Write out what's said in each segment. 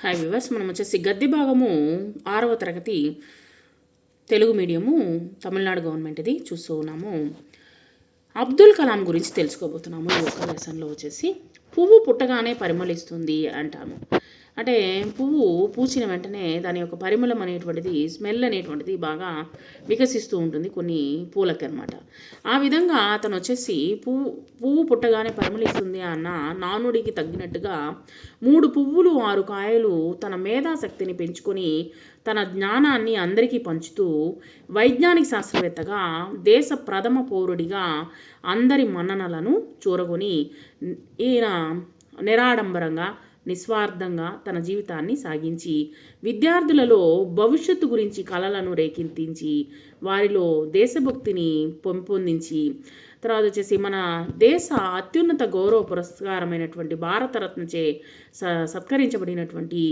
Hi viewers మనం వచ్చేసి గద్దె భాగము ఆరవ తరగతి తెలుగు మీడియము తమిళనాడు గవర్నమెంట్ది చూస్తూ ఉన్నాము. అబ్దుల్ కలాం గురించి తెలుసుకోబోతున్నాము ఈ ఒక్క లెసన్లో వచ్చేసి పువ్వు పుట్టగానే పరిమళిస్తుంది అంటాము. అంటే పువ్వు పూచిన వెంటనే దాని యొక్క పరిమళం అనేటువంటిది స్మెల్ అనేటువంటిది బాగా వికసిస్తూ ఉంటుంది కొన్ని పూలకి అనమాట ఆ విధంగా అతను వచ్చేసి పువ్వు పువ్వు పుట్టగానే పరిమళిస్తుంది అన్న నానుడికి తగ్గినట్టుగా మూడు పువ్వులు ఆరు కాయలు తన మేధాశక్తిని పెంచుకొని తన జ్ఞానాన్ని అందరికీ పంచుతూ వైజ్ఞానిక శాస్త్రవేత్తగా దేశ ప్రథమ పౌరుడిగా అందరి మన్ననలను చూరగొని ఈయన నిరాడంబరంగా నిస్వార్థంగా తన జీవితాన్ని సాగించి విద్యార్థులలో భవిష్యత్తు గురించి కళలను రేకెత్తించి వారిలో దేశభక్తిని పెంపొందించి తర్వాత వచ్చేసి మన దేశ అత్యున్నత గౌరవ పురస్కారమైనటువంటి భారతరత్నచే స సత్కరించబడినటువంటి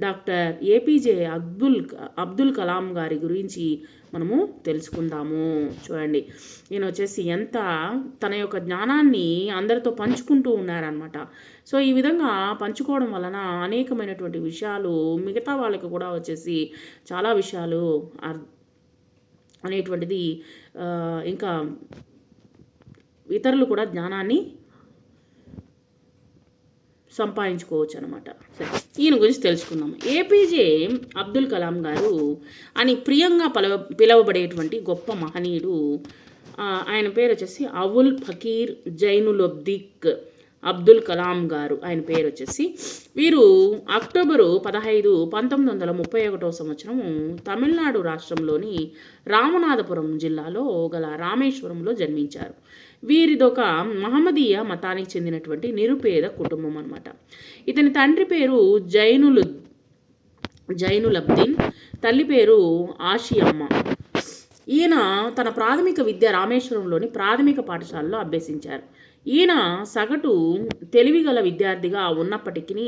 doctor A P J Abdul Abdul Kalam గారి గురించి మనము తెలుసుకుందాము. చూడండి ఈయన వచ్చేసి ఎంత తన యొక్క జ్ఞానాన్ని అందరితో పంచుకుంటూ ఉన్నారనమాట సో ఈ విధంగా పంచుకోవడం వలన అనేకమైనటువంటి విషయాలు మిగతా వాళ్ళకి కూడా వచ్చేసి చాలా విషయాలు అర్ అనేటువంటిది ఇంకా ఇతరులు కూడా జ్ఞానాన్ని సంపాదించుకోవచ్చు అనమాట సరే ఈయన గురించి తెలుసుకుందాం. ఏపీజే అబ్దుల్ కలాం గారు అని ప్రియంగా పిలవ పిలవబడేటువంటి గొప్ప మహనీయుడు ఆయన పేరు వచ్చేసి అవుల్ ఫకీర్ జైనులొబ్దిక్. అబ్దుల్ కలాం గారు. ఆయన పేరు వచ్చేసి వీరు అక్టోబరు పదహైదు పంతొమ్మిది వందల ముప్పై ఒకటో సంవత్సరం తమిళనాడు రాష్ట్రంలోని రామనాథపురం జిల్లాలో గల రామేశ్వరంలో జన్మించారు. వీరిదొక మహమ్మదీయ మతానికి చెందినటువంటి నిరుపేద కుటుంబం అన్నమాట. ఇతని తండ్రి పేరు జైనులు జైనులబ్దీన్ తల్లి పేరు ఆషియమ్మ. ఈయన తన ప్రాథమిక విద్య రామేశ్వరంలోని ప్రాథమిక పాఠశాలలో అభ్యసించారు. ఈయన సగటు తెలివిగల విద్యార్థిగా ఉన్నప్పటికీ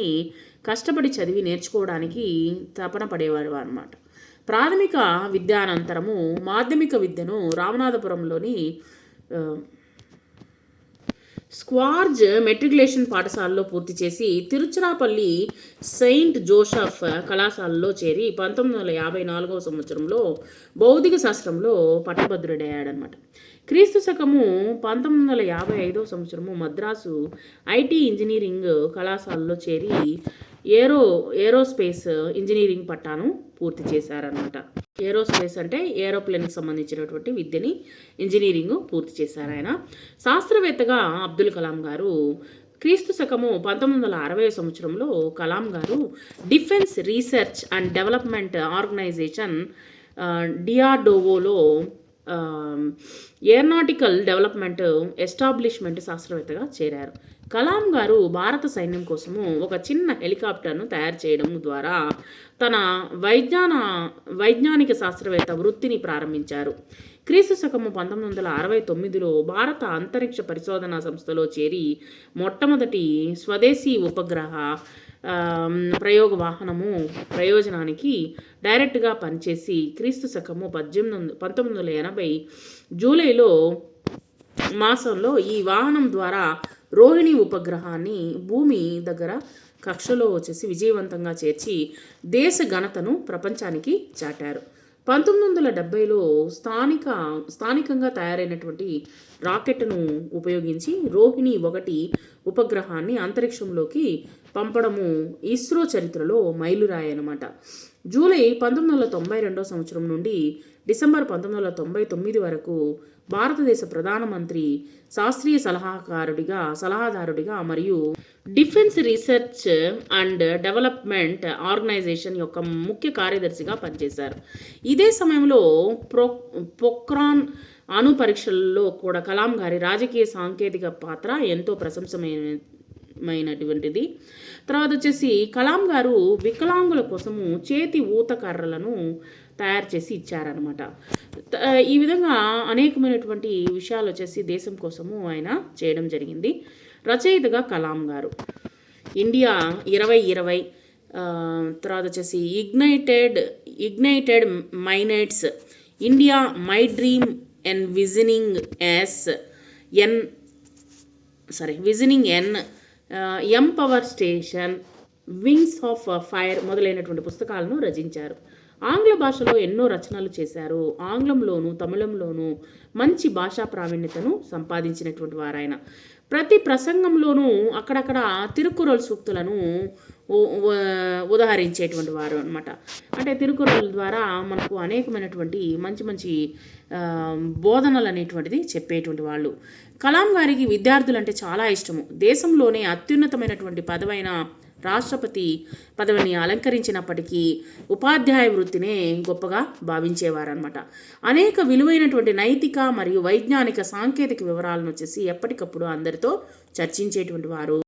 కష్టపడి చదివి నేర్చుకోవడానికి తపన పడేవారు అనమాట ప్రాథమిక విద్యానంతరము మాధ్యమిక విద్యను రామనాథపురంలోని స్క్వార్జ్ మెట్రికులేషన్ పాఠశాలలో పూర్తి చేసి తిరుచిరాపల్లి సెయింట్ జోసెఫ్ కళాశాలలో చేరి పంతొమ్మిది వందల యాభై నాలుగవ సంవత్సరంలో భౌతిక శాస్త్రంలో పట్టభద్రుడయ్యాడనమాట క్రీస్తు శకము పంతొమ్మిది వందల యాభై ఐదవ సంవత్సరము మద్రాసు ఐటీ ఇంజనీరింగ్ కళాశాలలో చేరి ఏరో ఏరోస్పేస్ ఇంజనీరింగ్ పట్టాను పూర్తి చేశారనమాట ఏరోస్పేస్ అంటే ఏరోప్లేన్కి సంబంధించినటువంటి విద్యని ఇంజనీరింగ్ పూర్తి చేశారు ఆయన. శాస్త్రవేత్తగా అబ్దుల్ కలాం గారు క్రీస్తు శకము పంతొమ్మిది వందల అరవై సంవత్సరంలో కలాం గారు defence research and development organisation డిఆర్డోవోలో aeronautical development establishment శాస్త్రవేత్తగా చేరారు. కలాం గారు భారత సైన్యం కోసము ఒక చిన్న హెలికాప్టర్ను తయారు చేయడం ద్వారా తన వైజ్ఞాన వైజ్ఞానిక శాస్త్రవేత్త వృత్తిని ప్రారంభించారు. క్రీస్తు శకము పంతొమ్మిది వందల అరవై తొమ్మిదిలో భారత అంతరిక్ష పరిశోధనా సంస్థలో చేరి మొట్టమొదటి స్వదేశీ ఉపగ్రహ ప్రయోగ వాహనము ప్రయోజనానికి డైరెక్ట్గా పనిచేసి క్రీస్తు శకము పద్దెనిమిది వంద పంతొమ్మిది వందల ఎనభై జూలైలో మాసంలో ఈ వాహనం ద్వారా రోహిణి ఉపగ్రహాన్ని భూమి దగ్గర కక్షలో వచ్చేసి విజయవంతంగా చేర్చి దేశ ఘనతను ప్రపంచానికి చాటారు. పంతొమ్మిది వందల డెబ్బైలో స్థానిక స్థానికంగా తయారైనటువంటి రాకెట్ను ఉపయోగించి రోహిణి ఒకటి ఉపగ్రహాన్ని అంతరిక్షంలోకి పంపడము ఇస్రో చరిత్రలో మైలురాయి అన్నమాట జూలై పంతొమ్మిది వందల తొంభై రెండో సంవత్సరం నుండి డిసెంబర్ పంతొమ్మిది వందల తొంభై తొమ్మిది వరకు భారతదేశ ప్రధానమంత్రి శాస్త్రీయ సలహాకారుడిగా సలహాదారుడిగా మరియు defence research and development organisation యొక్క ముఖ్య కార్యదర్శిగా పనిచేశారు. ఇదే సమయంలో ప్రో పొక్రాన్ అణు పరీక్షల్లో కూడా కలాం గారి రాజకీయ సాంకేతిక పాత్ర ఎంతో ప్రశంసమైన మైనటువంటిది తర్వాత వచ్చేసి కలాం గారు వికలాంగుల కోసము చేతి ఊత కర్రలను తయారు చేసి ఇచ్చారనమాట ఈ విధంగా అనేకమైనటువంటి విషయాలు వచ్చేసి దేశం కోసము ఆయన చేయడం జరిగింది. రచయితగా కలాం గారు. ఇండియా ఇరవై ఇరవై తర్వాత వచ్చేసి ignited ignited minds India my dream and visioning S N sorry visioning an empower station wings of fire మొదలైనటువంటి పుస్తకాలను రచించారు. ఆంగ్ల భాషలో ఎన్నో రచనలు చేశారు. ఆంగ్లంలోను తమిళంలోను మంచి భాషా ప్రావీణ్యతను సంపాదించినటువంటి వారాయన. ప్రతి ప్రసంగంలోనూ అక్కడక్కడ తిరుకురల్ సూక్తులను ఉదహరించేటువంటి వారు అనమాట అంటే తిరుకురల్ ద్వారా మనకు అనేకమైనటువంటి మంచి మంచి బోధనలు అనేటువంటిది చెప్పేటువంటి వాళ్ళు. కలాం గారికి విద్యార్థులు అంటే చాలా ఇష్టము. దేశంలోనే అత్యున్నతమైనటువంటి పదవైన రాష్ట్రపతి పదవిని అలంకరించినప్పటికీ ఉపాధ్యాయ వృత్తినే గొప్పగా భావించేవారనమాట అనేక విలువైనటువంటి నైతిక మరియు వైజ్ఞానిక సాంకేతిక వివరాలను వచ్చేసి ఎప్పటికప్పుడు అందరితో చర్చించేటువంటి వారు.